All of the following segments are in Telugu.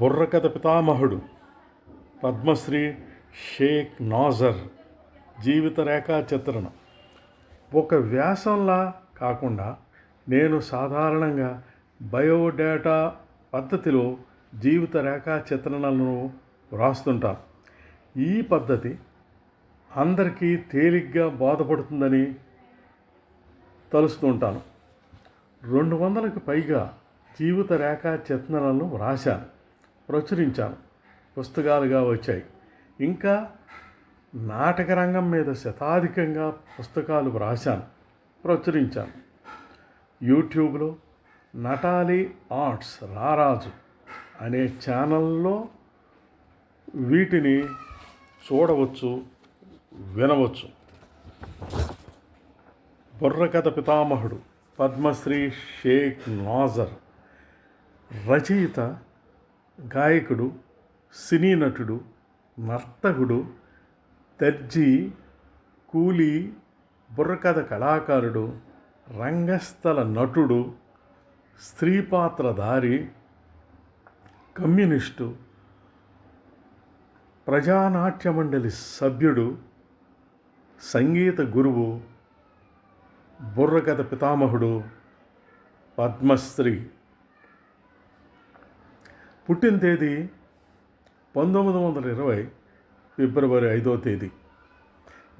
బుర్రకథ పితామహుడు పద్మశ్రీ షేక్ నాజర్ జీవిత రేఖా చిత్రణ ఒక వ్యాసంలా కాకుండా నేను సాధారణంగా బయోడేటా పద్ధతిలో జీవిత రేఖా చిత్రణలను వ్రాస్తుంటాను. ఈ పద్ధతి అందరికీ తేలిగ్గా బోధపడుతుందని తలుస్తుంటాను. రెండు వందలకు పైగా జీవిత రేఖా చిత్రణలను వ్రాశాను. ప్రచురించాను. పుస్తకాలుగా వచ్చాయి. ఇంకా నాటక రంగం మీద శతాధికంగా పుస్తకాలు వ్రాశాను. ప్రచురించాను. యూట్యూబ్లో నటాలి ఆర్ట్స్ రారాజు అనే ఛానల్లో వీటిని చూడవచ్చు వినవచ్చు. బుర్రకథ పితామహుడు పద్మశ్రీ షేక్ నాజర్ రచయిత గాయకుడు సినీ నటుడు నర్తకుడు దర్జీ కూలీ బుర్రకథ కళాకారుడు రంగస్థల నటుడు స్త్రీ పాత్రధారి కమ్యూనిస్టు ప్రజానాట్య మండలి సభ్యుడు సంగీత గురువు బుర్రకథ పితామహుడు పద్మశ్రీ. పుట్టిన తేదీ పంతొమ్మిది వందల ఇరవై ఫిబ్రవరి ఐదో తేదీ.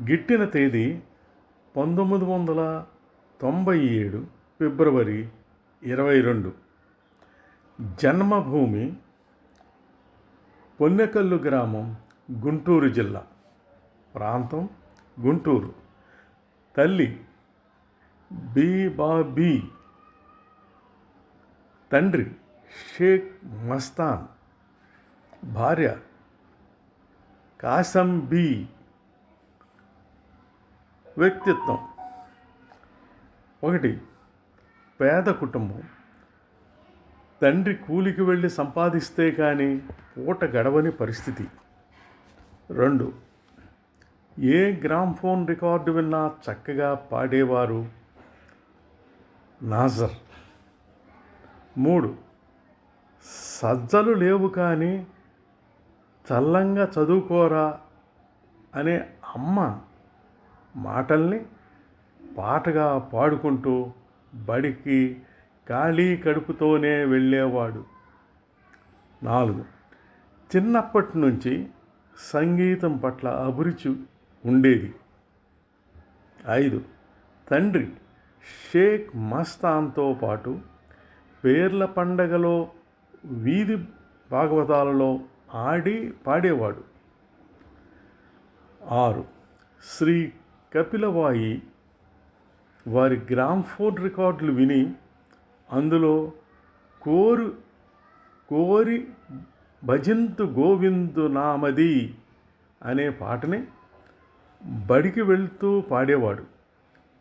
గిట్టిన తేదీ పంతొమ్మిది వందల తొంభై ఏడు ఫిబ్రవరి ఇరవై రెండు. జన్మభూమి పొన్నెకల్లు గ్రామం గుంటూరు జిల్లా. ప్రాంతం గుంటూరు. తల్లి బీ బాబీ తండ్రి షేక్ మస్తాన్ భార్య కాసం బి. వ్యక్తిత్వం. ఒకటి పేద కుటుంబం. తండ్రి కూలికి వెళ్ళి సంపాదిస్తే కానీ పూట గడవని పరిస్థితి. రెండు ఏ గ్రామ్ఫోన్ రికార్డు విన్నా చక్కగా పాడేవారు నాజర్. మూడు సజ్జలు లేవు కానీ చల్లంగా చదువుకోరా అనే అమ్మ మాటల్ని పాటగా పాడుకుంటూ బడికి ఖాళీ కడుపుతోనే వెళ్ళేవాడు. నాలుగు. చిన్నప్పటి నుంచి సంగీతం పట్ల అభిరుచి ఉండేది. ఐదు. తండ్రి షేక్ మస్తాన్తో పాటు పేర్ల పండగలో వీధి భాగవతాలలో ఆడి పాడేవాడు. ఆరు. శ్రీ కపిలవాయి వారి గ్రామ్ఫోన్ రికార్డులు విని అందులో కోరు కోరి భజంతు గోవిందు నామది అనే పాటని బడికి వెళ్తూ పాడేవాడు.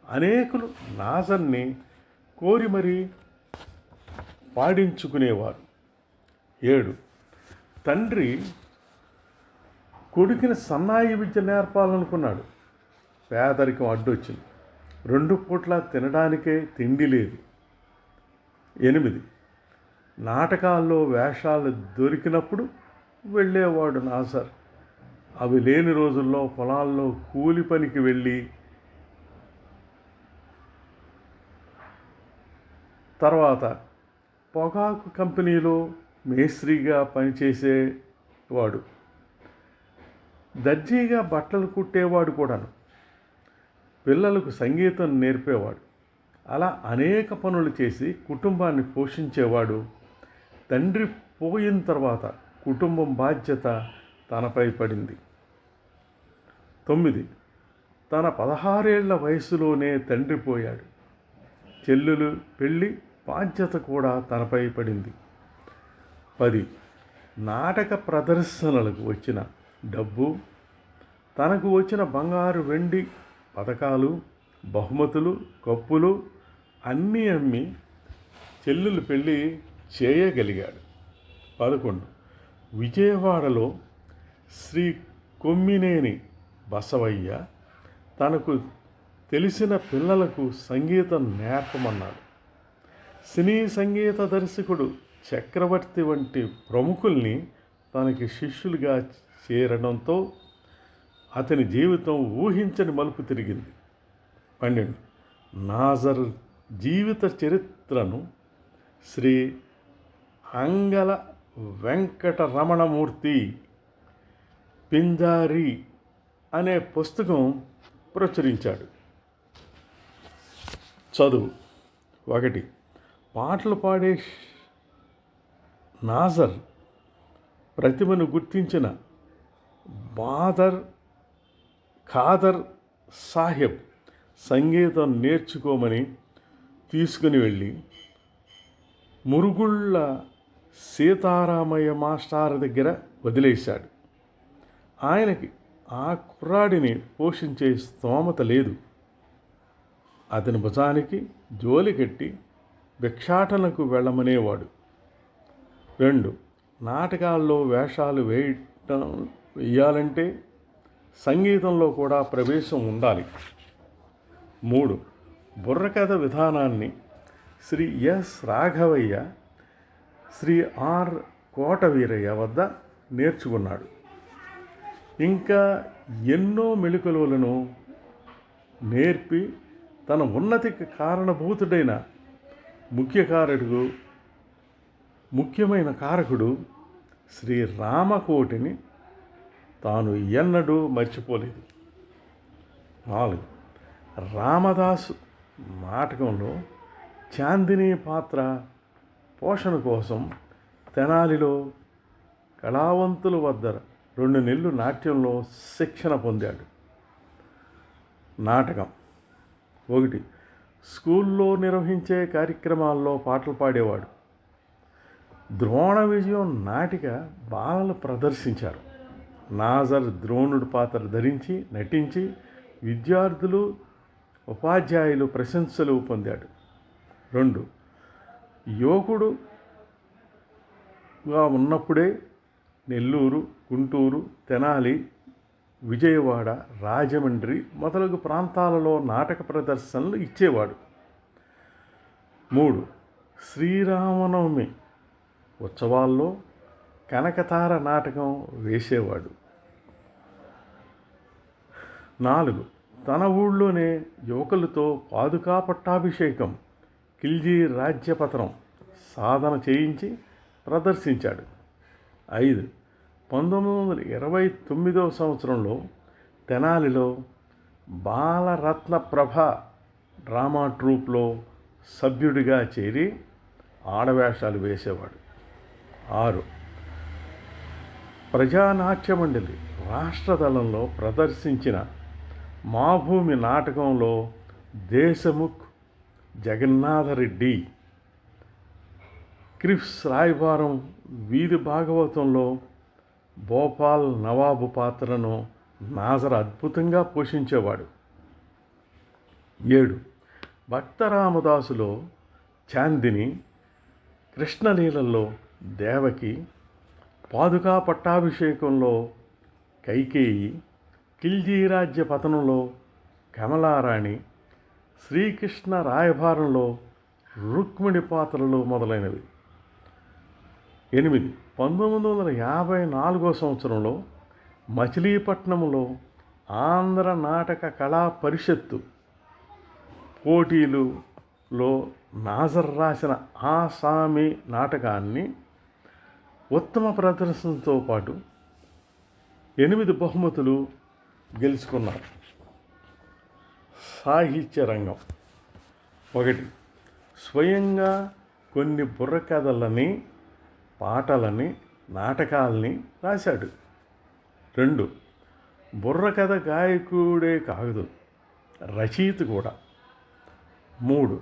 అనేకులు నాసన్ని కోరి మరీ పాడించుకునేవారు. ఏడు. తండ్రి కొడుకుని సన్నాయి విద్య నేర్పాలనుకున్నాడు. పేదరికం అడ్డొచ్చింది. రెండు పూట్ల తినడానికే తిండి లేదు. ఎనిమిది. నాటకాల్లో వేషాలు దొరికినప్పుడు వెళ్ళేవాడు నాసర్. అవి లేని రోజుల్లో పొలాల్లో కూలి పనికి వెళ్ళి తర్వాత పొగాకు కంపెనీలో మేస్త్రిగా పనిచేసేవాడు. దర్జీగా బట్టలు కుట్టేవాడు కూడాను. పిల్లలకు సంగీతం నేర్పేవాడు. అలా అనేక పనులు చేసి కుటుంబాన్ని పోషించేవాడు. తండ్రి పోయిన తర్వాత కుటుంబం బాధ్యత తనపై పడింది. తొమ్మిది. తన పదహారేళ్ళ వయసులోనే తండ్రి పోయాడు. చెల్లులు పెళ్ళి బాధ్యత కూడా తనపై పడింది. పది నాటక ప్రదర్శనలకు వచ్చిన డబ్బు తనకు వచ్చిన బంగారు వెండి పథకాలు బహుమతులు కప్పులు అన్నీ అమ్మి చెల్లులు పెళ్ళి చేయగలిగాడు. పదకొండు. విజయవాడలో శ్రీ కొమ్మినేని బసవయ్య తనకు తెలిసిన పిల్లలకు సంగీతం నేర్పమన్నాడు. సినీ సంగీత దర్శకుడు చక్రవర్తి వంటి ప్రముఖుల్ని తనకి శిష్యులుగా చేరడంతో అతని జీవితం ఊహించని మలుపు తిరిగింది. పన్నెండు. నాజర్ జీవిత చరిత్రను శ్రీ అంగల వెంకటరమణమూర్తి పింజారి అనే పుస్తకం ప్రచురించాడు. చదువు. ఒకటి. పాటలు పాడే నాజర్ ప్రతిభను గుర్తించిన బాదర్ ఖాదర్ సాహెబ్ సంగీతం నేర్చుకోమని తీసుకుని వెళ్ళి మురుగుళ్ళ సీతారామయ్య మాస్టార్ దగ్గర వదిలేశాడు. ఆయనకి ఆ కుర్రాడిని పోషించే స్తోమత లేదు. అతని భుజానికి జోలి కట్టి భిక్షాటనకు వెళ్ళమనేవాడు. రెండు నాటకాల్లో వేషాలు వేయటం వేయాలంటే సంగీతంలో కూడా ప్రవేశం ఉండాలి. మూడు బుర్రకథ విధానాన్ని శ్రీ ఎస్ రాఘవయ్య శ్రీ ఆర్ కోటవీరయ్య వద్ద నేర్చుకున్నాడు. ఇంకా ఎన్నో మెళుకువలను నేర్పి తన ఉన్నతికి కారణభూతుడైన ముఖ్యకారుడుగు ముఖ్యమైన కారకుడు శ్రీ రామకోటిని తాను ఎన్నడూ మర్చిపోలేదు. నాలుగు. రామదాసు నాటకంలో చాందిని పాత్ర పోషణ కోసం తెనాలిలో కళావంతుల వద్ద రెండు నెలలు నాట్యంలో శిక్షణ పొందాడు. నాటకం. ఒకటి. స్కూల్లో నిర్వహించే కార్యక్రమాల్లో పాటలు పాడేవాడు. ద్రోణ విజయం నాటిక బాలలు ప్రదర్శించారు. నాజర్ ద్రోణుడి పాత్ర ధరించి నటించి విద్యార్థులు ఉపాధ్యాయులు ప్రశంసలు పొందాడు. రెండు యువకుడుగా ఉన్నప్పుడే నెల్లూరు గుంటూరు తెనాలి విజయవాడ రాజమండ్రి మొదలగు ప్రాంతాలలో నాటక ప్రదర్శనలు ఇచ్చేవాడు. మూడు శ్రీరామనవమి ఉత్సవాల్లో కనకతార నాటకం వేసేవాడు. నాలుగు తన ఊళ్ళోనే యువకులతో పాదుకా పట్టాభిషేకం ఖిల్జీ రాజ్యపత్రం సాధన చేయించి ప్రదర్శించాడు. ఐదు పంతొమ్మిది వందల ఇరవై తొమ్మిదవ సంవత్సరంలో తెనాలిలో బాలరత్న ప్రభ డ్రామా ట్రూప్లో సభ్యుడిగా చేరి ఆడవేషాలు వేసేవాడు. ఆరు. ప్రజానాట్య మండలి రాష్ట్ర దళంలో ప్రదర్శించిన మా భూమి నాటకంలో దేశముఖ్ జగన్నాథరెడ్డి క్రిప్స్ రాయబారం వీధి భాగవతంలో భోపాల్ నవాబు పాత్రను నాజర్ అద్భుతంగా పోషించేవాడు. ఏడు. భక్త రామదాసులో చాందిని కృష్ణలీలల్లో దేవకి పాదుకా పట్టాభిషేకంలో కైకేయి కిల్జీ రాజ్య పతనంలో కమలారాణి శ్రీకృష్ణ రాయభారంలో రుక్మిణి పాత్రలు మొదలైనవి. ఎనిమిది. పంతొమ్మిది వందల యాభై నాలుగో సంవత్సరంలో మచిలీపట్నంలో ఆంధ్ర నాటక కళా పరిషత్తు పోటీలులో నాజర్ రాసిన ఆసామి నాటకాన్ని ఉత్తమ ప్రదర్శనతో పాటు ఎనిమిది బహుమతులు గెలుచుకున్నారు. సాహిత్య రంగం ఒకటి. స్వయంగా కొన్ని బుర్రకథలని పాటలని నాటకాలని రాశాడు. రెండు. బుర్రకథ గాయకుడే కాదు రచయిత కూడా. మూడు.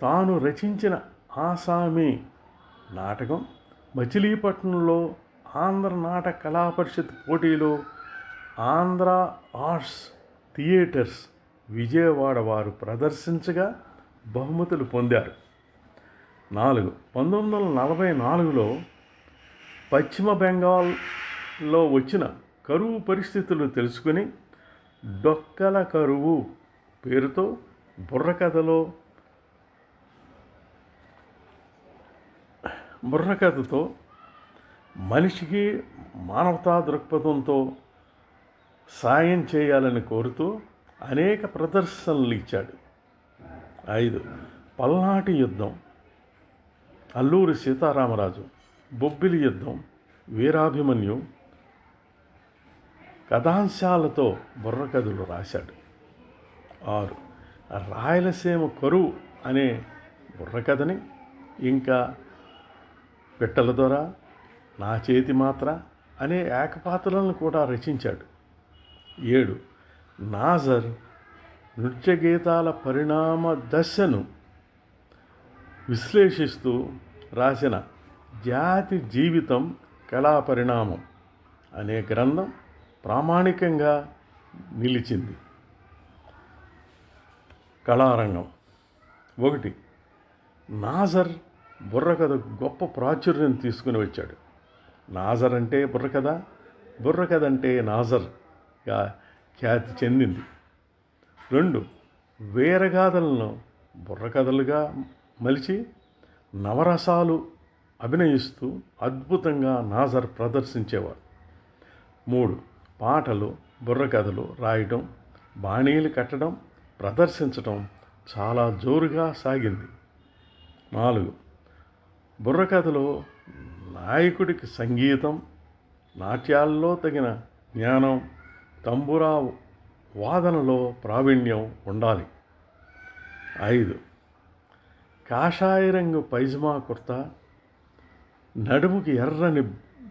తాను రచించిన ఆసామి నాటకం మచిలీపట్నంలో ఆంధ్ర నాటక కళా పరిషత్ పోటీలో ఆంధ్ర ఆర్ట్స్ థియేటర్స్ విజయవాడ వారు ప్రదర్శించగా బహుమతులు పొందారు. నాలుగు పంతొమ్మిది వందల నలభై నాలుగులో పశ్చిమ బెంగాల్లో వచ్చిన కరువు పరిస్థితులు తెలుసుకుని డొక్కల కరువు పేరుతో బుర్రకథలో బుర్రకథతో మనిషికి మానవతా దృక్పథంతో సాయం చేయాలని కోరుతూ అనేక ప్రదర్శనలు ఇచ్చాడు. ఐదు పల్నాటి యుద్ధం. అల్లూరి సీతారామరాజు బొబ్బిలి యుద్ధం వీరాభిమన్యు కథాంశాలతో బుర్రకథలు రాశాడు. ఆరు రాయలసీమ కరువు అనే బుర్రకథని ఇంకా పిట్టల దొర నా చేతి మాత్ర అనే ఏకపాత్రలను కూడా రచించాడు. ఏడు నాజర్ నృత్య గీతాల పరిణామ దశను విశ్లేషిస్తూ రాసిన జాతి జీవితం కళా పరిణామం అనే గ్రంథం ప్రామాణికంగా నిలిచింది. కళారంగం. ఒకటి నాజర్ బుర్రకథ గొప్ప ప్రాచుర్యం తీసుకుని వచ్చాడు. నాజర్ అంటే బుర్రకథ బుర్రకథ అంటే నాజర్గా ఖ్యాతి చెందింది. రెండు వీరగాథలను బుర్రకథలుగా మలిచి నవరసాలు అభినయిస్తూ అద్భుతంగా నాజర్ ప్రదర్శించేవారు. మూడు పాటలు బుర్రకథలు రాయడం బాణీలు కట్టడం ప్రదర్శించటం చాలా జోరుగా సాగింది. నాలుగు బుర్రకథలో నాయకుడికి సంగీతం నాట్యాల్లో తగిన జ్ఞానం తంబురా వాదనలో ప్రావీణ్యం ఉండాలి. ఐదు. కాషాయ రంగు పైజమా కుర్తా నడుముకి ఎర్రని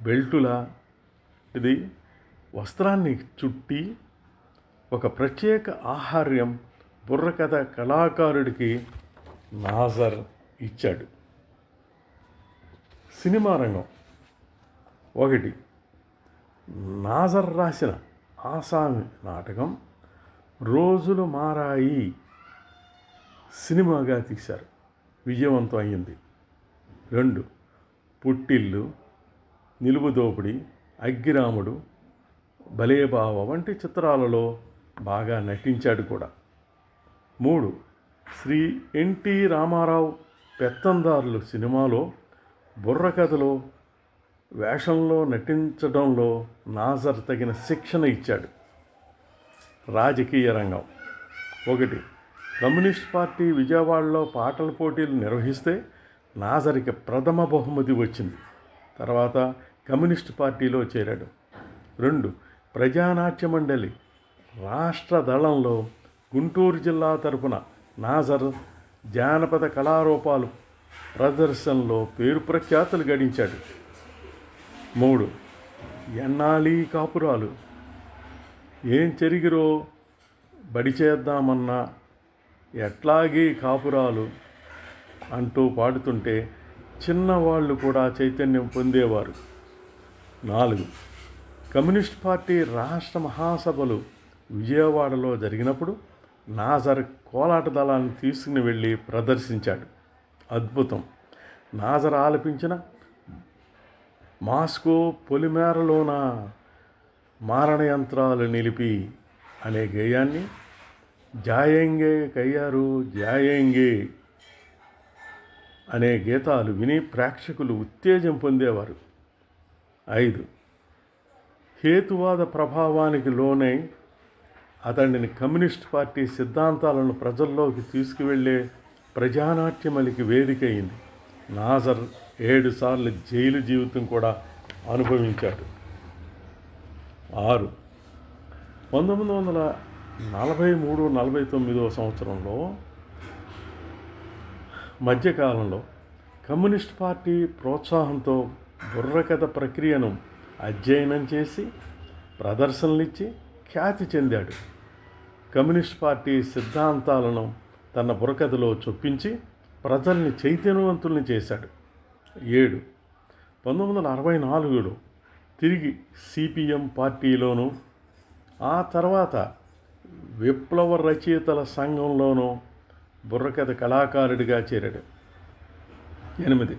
బెల్టులా ఇది వస్త్రాన్ని చుట్టి ఒక ప్రత్యేక ఆహార్యం బుర్రకథ కళాకారుడికి నాజర్ ఇచ్చాడు. సినిమా రంగం. ఒకటి నాజర్ రాసిన ఆసామి నాటకం రోజులు మారాయి సినిమాగా తీశారు. విజయవంతం అయ్యింది. రెండు పుట్టిల్లు నిలువుదోపిడి అగ్గిరాముడు బలేబావ వంటి చిత్రాలలో బాగా నటించాడు కూడా. మూడు శ్రీ ఎన్టీ రామారావు పెత్తందారులు సినిమాలో బుర్రకథలో వేషంలో నటించడంలో నాజర్ తగిన శిక్షణ ఇచ్చాడు. రాజకీయ రంగం. ఒకటి కమ్యూనిస్ట్ పార్టీ విజయవాడలో పాటల పోటీలు నిర్వహిస్తే నాజర్కి ప్రథమ బహుమతి వచ్చింది. తర్వాత కమ్యూనిస్ట్ పార్టీలో చేరాడు. రెండు ప్రజానాట్య మండలి. రాష్ట్ర దళంలో గుంటూరు జిల్లా తరపున నాజర్ జానపద కళారూపాలు ప్రదర్శనలో పేరు ప్రఖ్యాతలు గడించాడు. మూడు ఎన్నాళీ కాపురాలు? ఏం చెరిగిరో బడి చేద్దామన్నా ఎట్లాగే కాపురాలు అంటూ పాడుతుంటే చిన్నవాళ్ళు కూడా చైతన్యం పొందేవారు. నాలుగు కమ్యూనిస్ట్ పార్టీ రాష్ట్ర మహాసభలు విజయవాడలో జరిగినప్పుడు నాజర్ కోలాట దళాన్ని తీసుకుని వెళ్ళి ప్రదర్శించాడు. అద్భుతం. నాజర్ ఆలపించిన మాస్కో పొలిమేరలోన మారణ యంత్రాలు నిలిపి అనే గేయాన్ని జాయంగే కయ్యారు జాయంగే అనే గీతాలు విని ప్రేక్షకులు ఉత్తేజం పొందేవారు. ఐదు. హేతువాద ప్రభావానికి లోనై అతడిని కమ్యూనిస్ట్ పార్టీ సిద్ధాంతాలను ప్రజల్లోకి తీసుకువెళ్ళే ప్రజానాట్యమలికి వేదిక అయింది నాజర్ ఏడుసార్లు జైలు జీవితం కూడా అనుభవించాడు. ఆరు. పంతొమ్మిది వందల నలభై మూడు నలభై తొమ్మిదో సంవత్సరంలో మధ్యకాలంలో కమ్యూనిస్ట్ పార్టీ ప్రోత్సాహంతో బుర్రకథ ప్రక్రియను అధ్యయనం చేసి ప్రదర్శనలు ఇచ్చి ఖ్యాతి చెందాడు. కమ్యూనిస్ట్ పార్టీ సిద్ధాంతాలను తన బుర్రకథలో చొప్పించి ప్రజల్ని చైతన్యవంతుల్ని చేశాడు. ఏడు. పంతొమ్మిది వందల అరవై నాలుగులో తిరిగి సిపిఎం పార్టీలోనూ ఆ తర్వాత విప్లవ రచయితల సంఘంలోనూ బుర్రకథ కళాకారుడిగా చేరాడు. ఎనిమిది.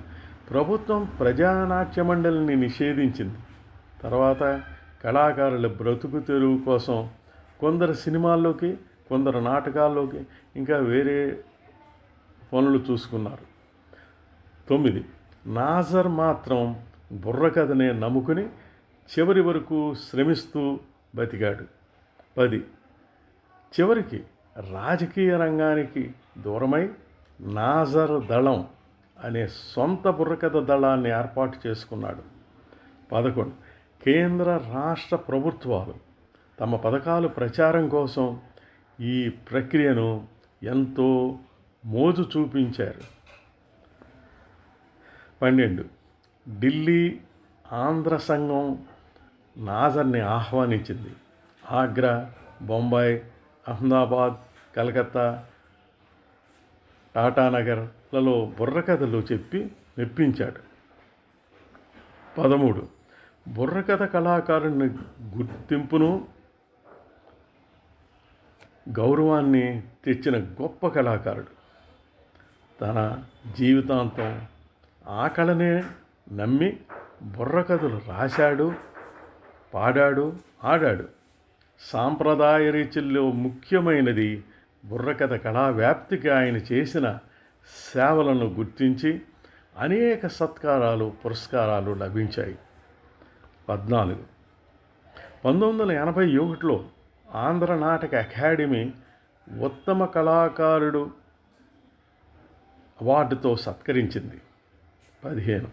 ప్రభుత్వం ప్రజానాట్య మండలిని నిషేధించింది. తర్వాత కళాకారుల బ్రతుకు తెరువు కోసం కొందరు సినిమాల్లోకి కొందరు నాటకాల్లోకి ఇంకా వేరే పనులు చూసుకున్నారు. తొమ్మిది నాజర్ మాత్రం బుర్రకథనే నమ్ముకుని చివరి వరకు శ్రమిస్తూ బతికాడు. పది చివరికి రాజకీయ రంగానికి దూరమై నాజర్ దళం అనే సొంత బుర్రకథ దళాన్ని ఏర్పాటు చేసుకున్నాడు. పదకొండు కేంద్ర రాష్ట్ర ప్రభుత్వాలు తమ పథకాలు ప్రచారం కోసం ఈ ప్రక్రియను ఎంతో మోజు చూపించారు. పన్నెండు. ఢిల్లీ ఆంధ్ర సంఘం నాజర్ని ఆహ్వానించింది. ఆగ్రా బొంబాయి అహ్మదాబాద్ కలకత్తా టాటానగర్లలో బుర్రకథలు చెప్పి మెప్పించాడు. పదమూడు. బుర్రకథ కళాకారుని గుర్తింపును గౌరవాన్ని తెచ్చిన గొప్ప కళాకారుడు. తన జీవితాంతం ఆ కళనే నమ్మి బుర్రకథలు రాశాడు పాడాడు ఆడాడు. సాంప్రదాయ రీతుల్లో ముఖ్యమైనది బుర్రకథ కళా వ్యాప్తికి ఆయన చేసిన సేవలను గుర్తించి అనేక సత్కారాలు పురస్కారాలు లభించాయి. పద్నాలుగు. పంతొమ్మిది వందల ఎనభై ఒకటిలో ఆంధ్ర నాటక అకాడమీ ఉత్తమ కళాకారుడు అవార్డుతో సత్కరించింది. పదిహేను.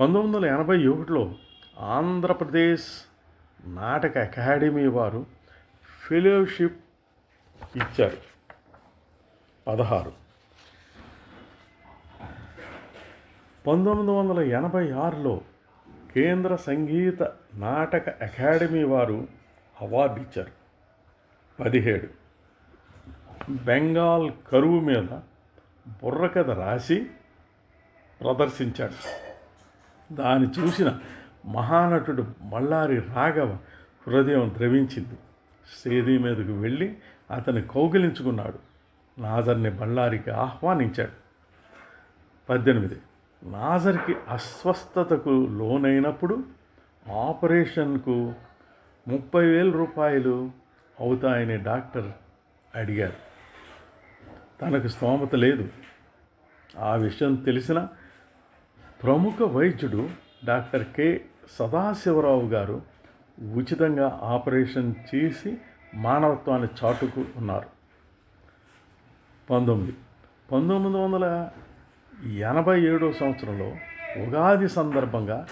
పంతొమ్మిది వందల ఎనభై ఒకటిలో ఆంధ్రప్రదేశ్ నాటక అకాడమీ వారు ఫెలోషిప్ ఇచ్చారు. పదహారు. పంతొమ్మిది వందల ఎనభై ఆరులో కేంద్ర సంగీత నాటక అకాడమీ వారు అవార్డు ఇచ్చారు. పదిహేడు. బెంగాల్ కరువు మీద బుర్రకథ రాసి ప్రదర్శించాడు. దాన్ని చూసిన మహానటుడు మల్లారి రాఘవ హృదయం ద్రవించింది. సేది మీదకు వెళ్ళి అతన్ని కౌగిలించుకున్నాడు. నాజర్ని బళ్ళారికి ఆహ్వానించాడు. పద్దెనిమిది. నాజర్కి అస్వస్థతకు లోనైనప్పుడు ఆపరేషన్కు ముప్పై వేల రూపాయలు అవుతాయని డాక్టర్ అడిగారు. తనకు స్తోమత లేదు. ఆ విషయం తెలిసిన ప్రముఖ వైద్యుడు డాక్టర్ కె. సదాశివరావు గారు ఉచితంగా ఆపరేషన్ చేసి మానవత్వాన్ని చాటుకు ఉన్నారు. పంతొమ్మిది. పంతొమ్మిది వందల ఎనభై ఏడో సంవత్సరంలో ఉగాది సందర్భంగా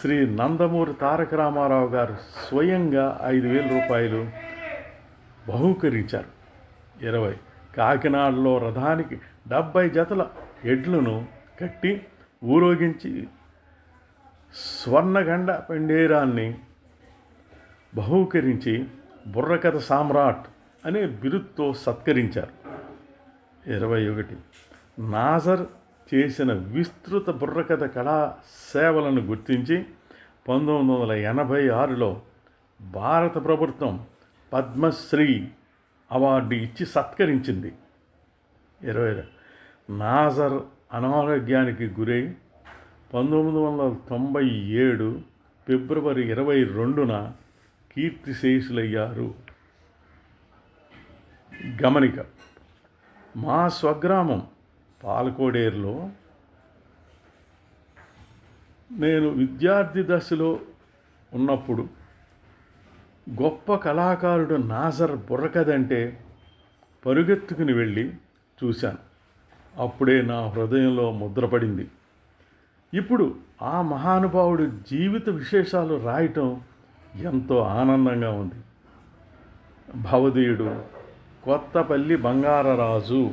శ్రీ నందమూరి తారక రామారావు గారు స్వయంగా ఐదు వేల రూపాయలు బహూకరించారు. ఇరవై కాకినాడలో రథానికి డెబ్బై జతల ఎడ్లను కట్టి ఊరోగించి స్వర్ణగండ పెండేరాన్ని బహూకరించి బుర్రకథ సామ్రాట్ అనే బిరుద్తో సత్కరించారు. ఇరవై ఒకటి నాజర్ చేసిన విస్తృత బుర్రకథ కళా సేవలను గుర్తించి పంతొమ్మిది వందల ఎనభై ఆరులో భారత ప్రభుత్వం పద్మశ్రీ అవార్డు ఇచ్చి సత్కరించింది. ఇరవై నాజర్ అనారోగ్యానికి గురై పంతొమ్మిది వందల తొంభై ఏడు ఫిబ్రవరి ఇరవై రెండున కీర్తిశేషులయ్యారు గమనిక మా స్వగ్రామం పాలకోడేరులో నేను విద్యార్థి దశలో ఉన్నప్పుడు గొప్ప కళాకారుడు నాజర్ బుర్రకదంటే పరుగెత్తుకుని వెళ్ళి చూశాను. అప్పుడే నా హృదయంలో ముద్రపడింది ఇప్పుడు ఆ మహానుభావుడు జీవిత విశేషాలు రాయటం ఎంతో ఆనందంగా ఉంది. భవదీయుడు కొత్తపల్లి బంగారరాజు